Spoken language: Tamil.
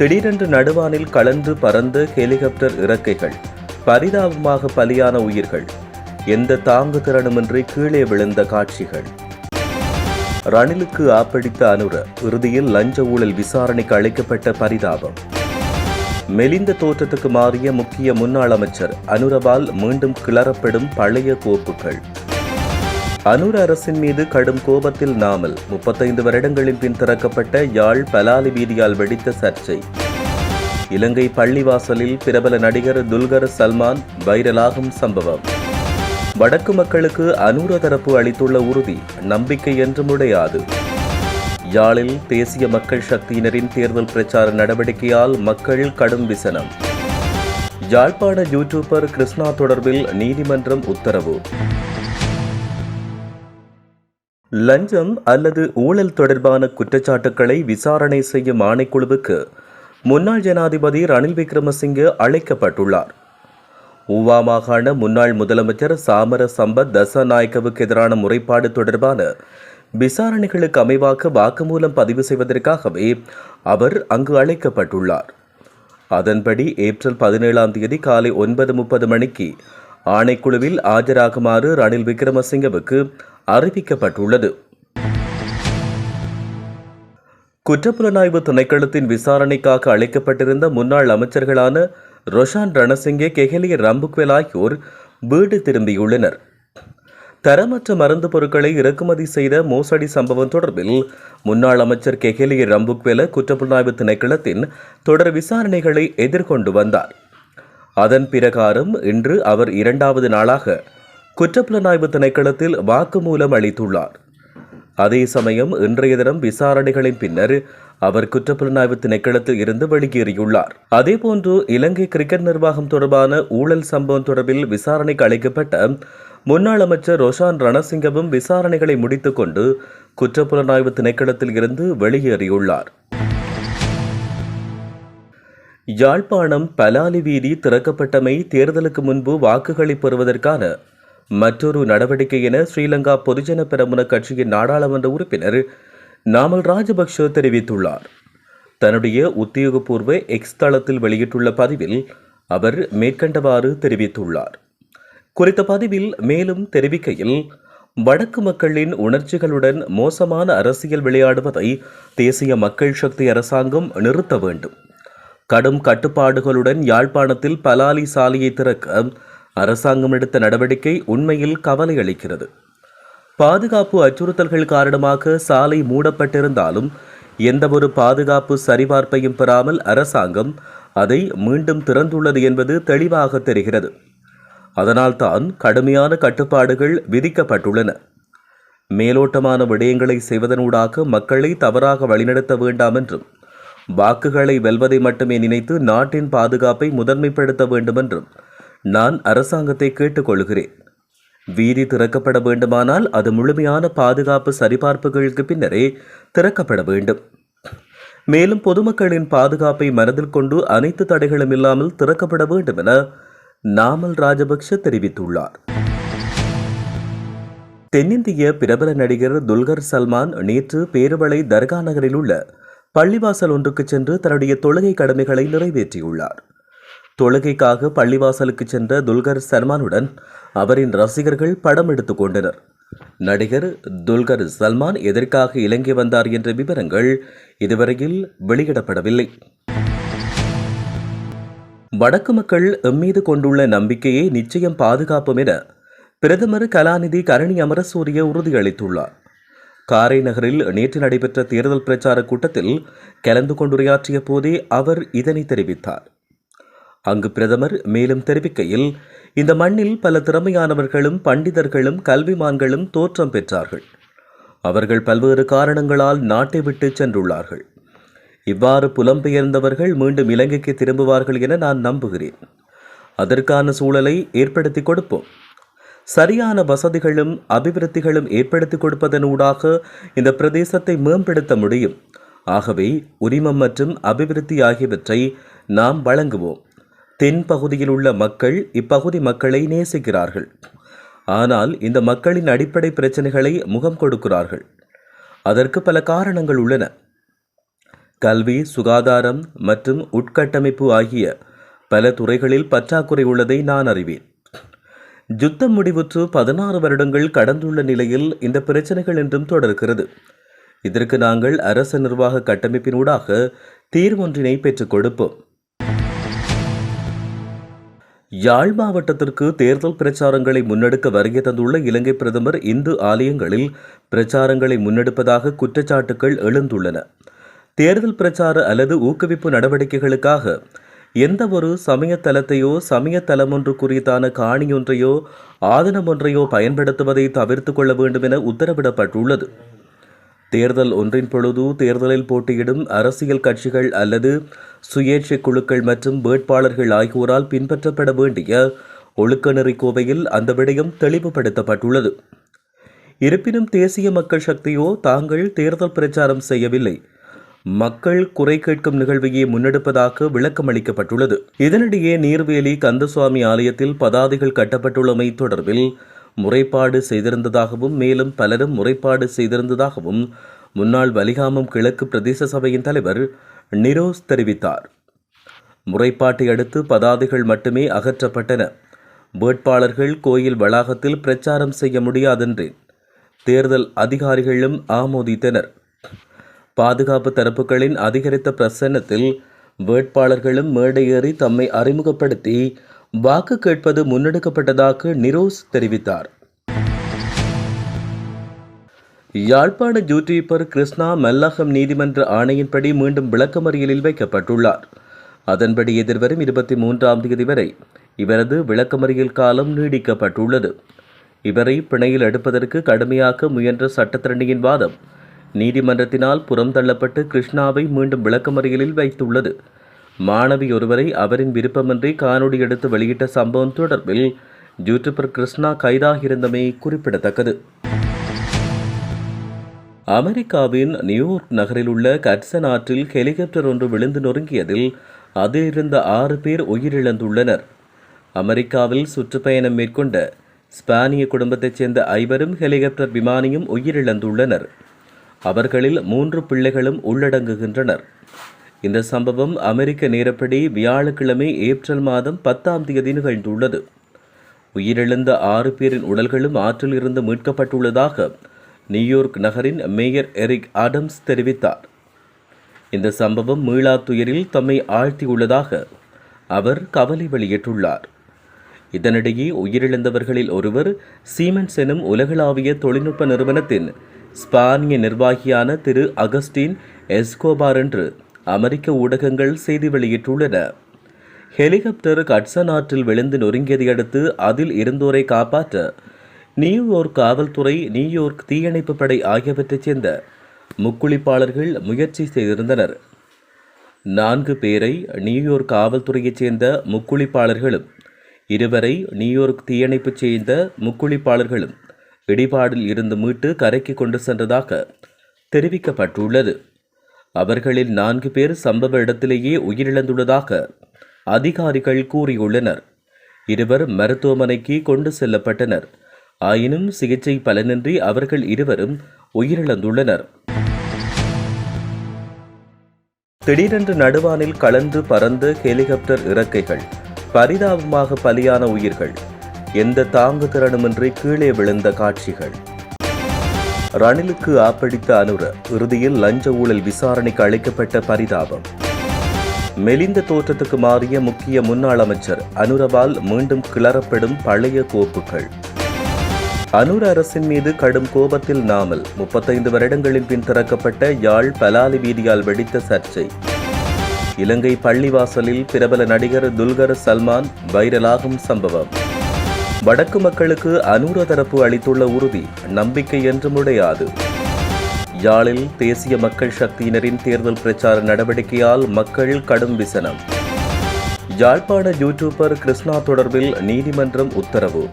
திடீரென்று நடுவானில் கலந்து பறந்த ஹெலிகாப்டர் இறக்கைகள் பரிதாபமாக பலியான உயிர்கள் எந்த தாங்கு திறனுமின்றி கீழே விழுந்த காட்சிகள். ரணிலுக்கு ஆப்படித்த அனுர இறுதியில் லஞ்ச ஊழல் விசாரணைக்கு அழைக்கப்பட்ட பரிதாபம். மெலிந்த தோற்றத்துக்கு மாறிய முக்கிய முன்னாள் அமைச்சர் அனுரவால் மீண்டும் கிளறப்படும் பழைய கோப்புகள். அனுர அரசின் மீது கடும் கோபத்தில் நாமல் முப்பத்தைந்து வருடங்களின் பின் திறக்கப்பட்ட யாழ் பலாலி வீதியால் வெடித்த சர்ச்சை. இலங்கை பள்ளிவாசலில் பிரபல நடிகர் துல்கர் சல்மான் வைரலாகும் சம்பவம். வடக்கு மக்களுக்கு அனூர தரப்பு அளித்துள்ள உறுதி நம்பிக்கை என்றும் உடையாது. யாழில் தேசிய மக்கள் சக்தியினரின் தேர்தல் பிரச்சார நடவடிக்கையால் மக்கள் கடும் விசனம். யாழ்ப்பாண யூடியூபர் கிருஷ்ணா தொடர்பில் நீதிமன்றம் உத்தரவு. லஞ்சம் அல்லது ஊழல் தொடர்பான குற்றச்சாட்டுக்களை விசாரணை செய்யும் ஆணைக்குழுவுக்கு முன்னாள் ஜனாதிபதி ரணில் விக்ரமசிங்கே அழைக்கப்பட்டுள்ளார். ஊவா மாகாண முன்னாள் முதலமைச்சர் சாமர சம்பத் தசநாயக்கவுக்கு எதிரான முறைப்பாடு தொடர்பான விசாரணைகளுக்கு அமைவாக வாக்குமூலம் பதிவு செய்வதற்காகவே அவர் அங்கு அழைக்கப்பட்டுள்ளார். அதன்படி ஏப்ரல் பதினேழாம் தேதி காலை ஒன்பது முப்பது மணிக்கு ஆணைக்குழுவில் ஆஜராகுமாறு ரணில் விக்ரமசிங்கவுக்கு அறிவிக்கப்பட்டுள்ளது. குற்றப்புலனாய்வு திணைக்களத்தின் விசாரணைக்காக அழைக்கப்பட்டிருந்த முன்னாள் அமைச்சர்களான ரொஷான் ரணசிங்கே கெஹலிய ரம்புக்வெல் ஆகியோர் வீடு திரும்பியுள்ளனர். தரமற்ற மருந்து பொருட்களை இறக்குமதி செய்த மோசடி சம்பவம் தொடர்பில் முன்னாள் அமைச்சர் கெஹலிய ரம்புக்வெல குற்றப்புலனாய்வு திணைக்களத்தின் தொடர் விசாரணைகளை எதிர்கொண்டு வந்தார். அதன் பிரகாரம் இன்று அவர் இரண்டாவது நாளாக குற்றப்புலனாய்வு திணைக்களத்தில் வாக்குமூலம் அளித்துள்ளார். அதே சமயம் இன்றைய தினம் விசாரணைகளின் பின்னர் அவர் குற்றப்புலனாய்வு திணைக்களத்தில் இருந்து வெளியேறியுள்ளார். அதேபோன்று இலங்கை கிரிக்கெட் நிர்வாகம் தொடர்பான ஊழல் சம்பவம் தொடர்பில் விசாரணைக்கு அழைக்கப்பட்ட முன்னாள் அமைச்சர் ரோஷான் ரணசிங்கவும் விசாரணைகளை முடித்துக்கொண்டு குற்றப்புலனாய்வு திணைக்களத்தில் இருந்து வெளியேறியுள்ளார். யாழ்ப்பாணம் பலாலி வீதி திறக்கப்பட்டமை தேர்தலுக்கு முன்பு வாக்குகளை பெறுவதற்கான மற்றொரு நடவடிக்கை என ஸ்ரீலங்கா பொதுஜன பெரமுன கட்சியின் நாடாளுமன்ற உறுப்பினர் நாமல் ராஜபக்ஷ தெரிவித்துள்ளார். தன்னுடைய உத்தியோகபூர்வ எக்ஸ் தளத்தில் வெளியிட்டுள்ள பதிவில் அவர் மேற்கண்டவாறு தெரிவித்துள்ளார். குறித்த பதிவில் மேலும் தெரிவிக்கையில் வடக்கு மக்களின் உணர்ச்சிகளுடன் மோசமான அரசியல் விளையாடுவதை தேசிய மக்கள் சக்தி அரசாங்கம் நிறுத்த வேண்டும். கடும் கட்டுப்பாடுகளுடன் யாழ்ப்பாணத்தில் பலாலி சாலையை திறக்க அரசாங்கம் எடுத்த நடவடிக்கை உண்மையில் கவலை அளிக்கிறது. பாதுகாப்பு அச்சுறுத்தல்கள் காரணமாக சாலை மூடப்பட்டிருந்தாலும் எந்தவொரு பாதுகாப்பு சரிபார்ப்பையும் பெறாமல் அரசாங்கம் அதை மீண்டும் திறந்துள்ளது என்பது தெளிவாக தெரிகிறது. அதனால்தான் கடுமையான கட்டுப்பாடுகள் விதிக்கப்பட்டுள்ளன. மேலோட்டமான விடயங்களை செய்வதனூடாக மக்களை தவறாக வழிநடத்த வேண்டாம் என்றும் வாக்குகளை வெல்வதை மட்டுமே நினைத்து நாட்டின் பாதுகாப்பை முதன்மைப்படுத்த வேண்டும் என்றும் நான் அரசாங்கத்தை கேட்டுக்கொள்கிறேன். வீதி திறக்கப்பட வேண்டுமானால் அது முழுமையான பாதுகாப்பு சரிபார்ப்புகளுக்கு பின்னரே திறக்கப்பட வேண்டும். மேலும் பொதுமக்களின் பாதுகாப்பை மனதில் கொண்டு அனைத்து தடைகளும் இல்லாமல் திறக்கப்பட வேண்டும் என நாமல் ராஜபக்ஷ தெரிவித்துள்ளார். தென்னிந்திய பிரபல நடிகர் துல்கர் சல்மான் நேற்று பேருவளை தர்கா நகரில் உள்ள பள்ளிவாசல் ஒன்றுக்கு சென்று தன்னுடைய தொழுகை கடமைகளை நிறைவேற்றியுள்ளார். தொழுகைக்காக பள்ளிவாசலுக்கு சென்ற துல்கர் சல்மானுடன் அவரின் ரசிகர்கள் படம் எடுத்துக் கொண்டனர். நடிகர் துல்கர் சல்மான் எதற்காக இலங்கை வந்தார் என்ற விவரங்கள் இதுவரையில் வெளியிடப்படவில்லை. வடக்கு மக்கள் எம்மீது கொண்டுள்ள நம்பிக்கையை நிச்சயம் பாதுகாப்போம் என பிரதமர் கலாநிதி கரணி அமரசூரிய உறுதியளித்துள்ளார். காரை நகரில் நேற்று நடைபெற்ற தேர்தல் பிரச்சார கூட்டத்தில் கலந்து கொண்டுரையாற்றிய போதே அவர் இதனை தெரிவித்தார். அங்கு பிரதமர் மேலும் தெரிவிக்கையில் இந்த மண்ணில் பல திறமையானவர்களும் பண்டிதர்களும் கல்விமான்களும் தோற்றம் பெற்றார்கள். அவர்கள் பல்வேறு காரணங்களால் நாட்டை விட்டு சென்றுள்ளார்கள். இவ்வாறு புலம்பெயர்ந்தவர்கள் மீண்டும் இலங்கைக்கு திரும்புவார்கள் என நான் நம்புகிறேன். அதற்கான சூழலை ஏற்படுத்தி கொடுப்போம். சரியான வசதிகளும் அபிவிருத்திகளும் ஏற்படுத்தி கொடுப்பதனூடாக இந்த பிரதேசத்தை மேம்படுத்த முடியும். ஆகவே உரிமம் மற்றும் அபிவிருத்தி ஆகியவற்றை நாம் வழங்குவோம். தென் பகுதியில் உள்ள மக்கள் இப்பகுதி மக்களை நேசிக்கிறார்கள். ஆனால் இந்த மக்களின் அடிப்படை பிரச்சனைகளை முகம் கொடுக்கிறார்கள். அதற்கு பல காரணங்கள் உள்ளன. கல்வி சுகாதாரம் மற்றும் உட்கட்டமைப்பு ஆகிய பல துறைகளில் பற்றாக்குறை உள்ளதை நான் அறிவேன். யுத்தம் முடிவுற்று பதினாறு வருடங்கள் கடந்துள்ள நிலையில் இந்த பிரச்சனைகள் என்றும் தொடர்கிறது. இதற்கு நாங்கள் அரச நிர்வாக கட்டமைப்பினூடாக தீர்வொன்றினை பெற்றுக் கொடுப்போம். யாழ் மாவட்டத்திற்கு தேர்தல் பிரச்சாரங்களை முன்னெடுக்க வருகை தந்துள்ள இலங்கை பிரதமர் இந்து ஆலயங்களில் பிரச்சாரங்களை முன்னெடுப்பதாக குற்றச்சாட்டுகள் எழுந்துள்ளன. தேர்தல் பிரச்சார அல்லது ஊக்குவிப்பு நடவடிக்கைகளுக்காக எந்த ஒரு சமய தலத்தையோ சமய குறித்தான காணியொன்றையோ ஆதனமொன்றையோ பயன்படுத்துவதை தவிர்த்து கொள்ள வேண்டும் என உத்தரவிடப்பட்டுள்ளது. தேர்தல் ஒன்றின் பொழுது தேர்தலில் போட்டியிடும் அரசியல் கட்சிகள் அல்லது சுயேட்சை குழுக்கள் மற்றும் வேட்பாளர்கள் ஆகியோரால் பின்பற்றப்பட வேண்டிய ஒழுக்கநெறி கோவையில் அந்த விடயம் தெளிவுபடுத்தப்பட்டுள்ளது. இருப்பினும் தேசிய மக்கள் சக்தியோ தாங்கள் தேர்தல் பிரச்சாரம் செய்யவில்லை. மக்கள் குறை கேட்கும் நிகழ்வையே முன்னெடுப்பதாக விளக்கம் அளிக்கப்பட்டுள்ளது இதனிடையே நீர்வேலி கந்தசுவாமி ஆலயத்தில் பதாதைகள் கட்டப்பட்டுள்ளமை தொடர்பில் முறைப்பாடு செய்திருந்ததாகவும் மேலும் பலரும் முறைப்பாடு செய்திருந்ததாகவும் முன்னாள் வலிகாமம் கிழக்கு பிரதேச சபையின் தலைவர் நிரோஸ் தெரிவித்தார். முறைப்பாட்டை அடுத்து பதாதைகள் மட்டுமே அகற்றப்பட்டன. வேட்பாளர்கள் கோயில் வளாகத்தில் பிரச்சாரம் செய்ய முடியாதென்றேன் தேர்தல் அதிகாரிகளும் ஆமோதித்தனர். பாதுகாப்பு தரப்புகளின் அதிகரித்த பிரசன்னத்தில் வேட்பாளர்களும் மேடையேறி தம்மை அறிமுகப்படுத்தி வாக்கு கேட்பது முன்னெடுக்கப்பட்டதாக நிரோஸ் தெரிவித்தார். யாழ்ப்பாண யூடியூபர் கிருஷ்ணா மல்லாகம் நீதிமன்ற ஆணையின்படி மீண்டும் விளக்கமறியலில் வைக்கப்பட்டுள்ளார். அதன்படி எதிர்வரும் இருபத்தி மூன்றாம் தேதி வரை இவரது விளக்கமறியல் காலம் நீடிக்கப்பட்டுள்ளது. இவரை பிணையில் எடுப்பதற்கு கடுமையாக்க முயன்ற சட்டத்திரணியின் வாதம் நீதிமன்றத்தினால் புறம் தள்ளப்பட்டு கிருஷ்ணாவை மீண்டும் விளக்கமறியலில் வைத்துள்ளது. மாணவி ஒருவரை அவரின் விருப்பமின்றி காணொடி எடுத்து வெளியிட்ட சம்பவம் தொடர்பில் யூடியூபர் கிருஷ்ணா கைதாகியிருந்தமை குறிப்பிடத்தக்கது. அமெரிக்காவின் நியூயார்க் நகரில் உள்ள கட்சன் ஆற்றில் ஹெலிகாப்டர் ஒன்று விழுந்து நொறுங்கியதில் அதிலிருந்த ஆறு பேர் உயிரிழந்துள்ளனர். அமெரிக்காவில் சுற்றுப்பயணம் மேற்கொண்ட ஸ்பானிய குடும்பத்தைச் சேர்ந்த ஐவரும் ஹெலிகாப்டர் விமானியும் உயிரிழந்துள்ளனர். அவர்களில் மூன்று பிள்ளைகளும் உள்ளடங்குகின்றனர். இந்த சம்பவம் அமெரிக்க நேரப்படி வியாழக்கிழமை ஏப்ரல் மாதம் பத்தாம் தேதி நிகழ்ந்துள்ளது. உயிரிழந்த ஆறு பேரின் உடல்களும் ஆற்றில் இருந்து மீட்கப்பட்டுள்ளதாக நியூயார்க் நகரின் மேயர் எரிக் ஆடம்ஸ் தெரிவித்தார். இந்த சம்பவம் மீளாத்துயரில் தம்மை ஆழ்த்தியுள்ளதாக அவர் கவலை வெளியிட்டுள்ளார். இதனிடையே உயிரிழந்தவர்களில் ஒருவர் சீமென்ஸ் எனும் உலகளாவிய தொழில்நுட்ப நிறுவனத்தின் ஸ்பானிய நிர்வாகியான திரு அகஸ்டின் எஸ்கோபார் என்று அமெரிக்க ஊடகங்கள் செய்தி வெளியிட்டுள்ளன. ஹெலிகாப்டர் கட்சன் ஆற்றில் விழுந்து நொறுங்கியதை அடுத்து அதில் இருந்தோரை காப்பாற்ற நியூயோர்க் காவல்துறை நியூயோர்க் தீயணைப்பு படை ஆகியவற்றைச் சேர்ந்த முக்குளிப்பாளர்கள் முயற்சி செய்திருந்தனர். நான்கு பேரை நியூயோர்க் காவல்துறையைச் சேர்ந்த முக்குளிப்பாளர்களும் இருவரை நியூயார்க் தீயணைப்பு சேர்ந்த முக்குளிப்பாளர்களும் இடிபாடில் இருந்து மீட்டு கரைக்கு கொண்டு சென்றதாக தெரிவிக்கப்பட்டுள்ளது. அவர்களில் நான்கு பேர் சம்பவ இடத்திலேயே உயிரிழந்துள்ளதாக அதிகாரிகள் கூறியுள்ளனர். இருவர் மருத்துவமனைக்கு கொண்டு செல்லப்பட்டனர். ஆயினும் சிகிச்சை பலனின்றி அவர்கள் இருவரும் உயிரிழந்துள்ளனர். திடீரென்று நடுவானில் கலந்து பறந்த ஹெலிகாப்டர் இறக்கைகள் பரிதாபமாக பலியான உயிர்கள் எந்த தாங்கு திறனுமின்றி கீழே விழுந்த காட்சிகள். ரணிலுக்கு ஆப்படித்த அனுர இறுதியில் லஞ்ச ஊழல் விசாரணைக்கு அளிக்கப்பட்ட பரிதாபம். மெலிந்த தோற்றத்துக்கு மாறிய முக்கிய முன்னாள் அமைச்சர் அனுரவால் மீண்டும் கிளறப்படும் பழைய கோப்புகள். அனுர அரசின் மீது கடும் கோபத்தில் நாமல் முப்பத்தைந்து வருடங்களின் பின் திறக்கப்பட்ட யாழ் பலாலி வீதியால் வெடித்த சர்ச்சை. இலங்கை பள்ளிவாசலில் பிரபல நடிகர் துல்கர் சல்மான் வைரலாகும் சம்பவம். வடக்கு மக்களுக்கு அனூர தரப்பு அளித்துள்ள உறுதி நம்பிக்கை என்றும் உடையாது. யாழில் தேசிய மக்கள் சக்தியினரின் தேர்தல் பிரச்சார நடவடிக்கையால் மக்கள் கடும் விசனம். யாழ்ப்பாண யூடியூபர் கிருஷ்ணா தொடர்பில் நீதிமன்றம் உத்தரவு.